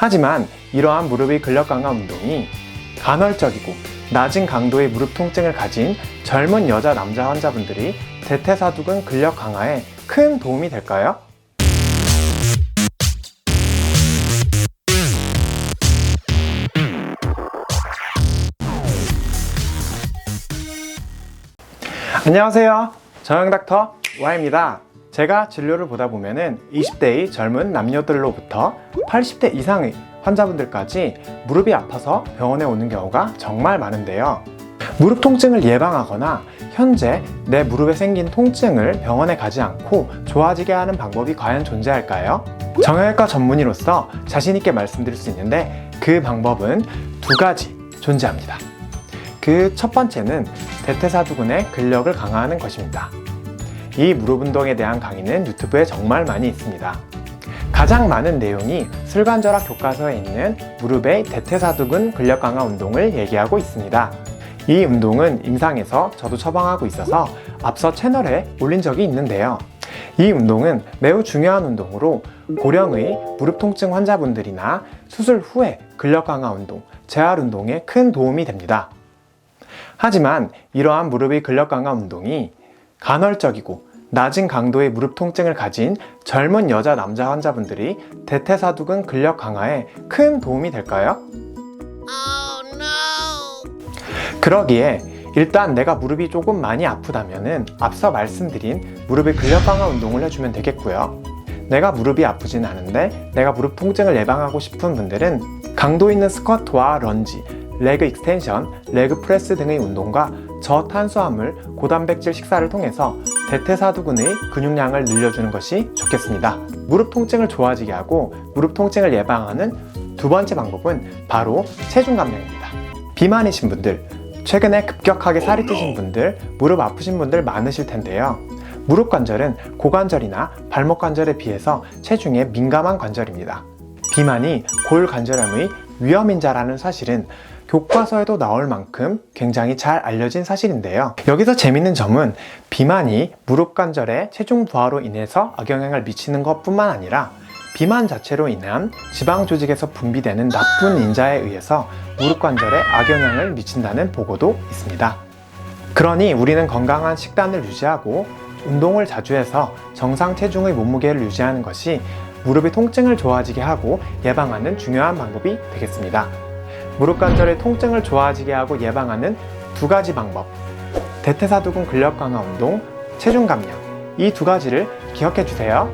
하지만 이러한 무릎의 근력 강화 운동이 간헐적이고 낮은 강도의 무릎 통증을 가진 젊은 여자 남자 환자분들이 대퇴사두근 근력 강화에 큰 도움이 될까요? 안녕하세요. 정형닥터 Y입니다. 제가 진료를 보다 보면은 20대의 젊은 남녀들로부터 80대 이상의 환자분들까지 무릎이 아파서 병원에 오는 경우가 정말 많은데요. 무릎 통증을 예방하거나 현재 내 무릎에 생긴 통증을 병원에 가지 않고 좋아지게 하는 방법이 과연 존재할까요? 정형외과 전문의로서 자신있게 말씀드릴 수 있는데 그 방법은 두 가지 존재합니다. 그 첫 번째는 대퇴사두근의 근력을 강화하는 것입니다. 이 무릎 운동에 대한 강의는 유튜브에 정말 많이 있습니다. 가장 많은 내용이 슬관절학 교과서에 있는 무릎의 대퇴사두근 근력 강화 운동을 얘기하고 있습니다. 이 운동은 임상에서 저도 처방하고 있어서 앞서 채널에 올린 적이 있는데요. 이 운동은 매우 중요한 운동으로 고령의 무릎 통증 환자분들이나 수술 후에 근력 강화 운동, 재활 운동에 큰 도움이 됩니다. 하지만 이러한 무릎의 근력 강화 운동이 간헐적이고 낮은 강도의 무릎 통증을 가진 젊은 여자 남자 환자분들이 대퇴사두근 근력 강화에 큰 도움이 될까요? 그러기에 일단 내가 무릎이 조금 많이 아프다면은 앞서 말씀드린 무릎의 근력 강화 운동을 해주면 되겠고요. 내가 무릎이 아프진 않은데 내가 무릎 통증을 예방하고 싶은 분들은 강도 있는 스쿼트와 런지, 레그 익스텐션, 레그 프레스 등의 운동과 저탄수화물, 고단백질 식사를 통해서 대퇴사두근의 근육량을 늘려주는 것이 좋겠습니다. 무릎 통증을 좋아지게 하고 무릎 통증을 예방하는 두 번째 방법은 바로 체중 감량입니다. 비만이신 분들, 최근에 급격하게 살이 찌신 분들, 무릎 아프신 분들 많으실 텐데요. 무릎 관절은 고관절이나 발목 관절에 비해서 체중에 민감한 관절입니다. 비만이 골관절염의 위험인자라는 사실은 교과서에도 나올 만큼 굉장히 잘 알려진 사실인데요. 여기서 재밌는 점은 비만이 무릎 관절의 체중 부하로 인해서 악영향을 미치는 것 뿐만 아니라 비만 자체로 인한 지방 조직에서 분비되는 나쁜 인자에 의해서 무릎 관절에 악영향을 미친다는 보고도 있습니다. 그러니 우리는 건강한 식단을 유지하고 운동을 자주 해서 정상 체중의 몸무게를 유지하는 것이 무릎의 통증을 좋아지게 하고 예방하는 중요한 방법이 되겠습니다. 무릎 관절의 통증을 좋아지게 하고 예방하는 두 가지 방법. 대퇴사두근 근력 강화 운동, 체중 감량. 이 두 가지를 기억해 주세요.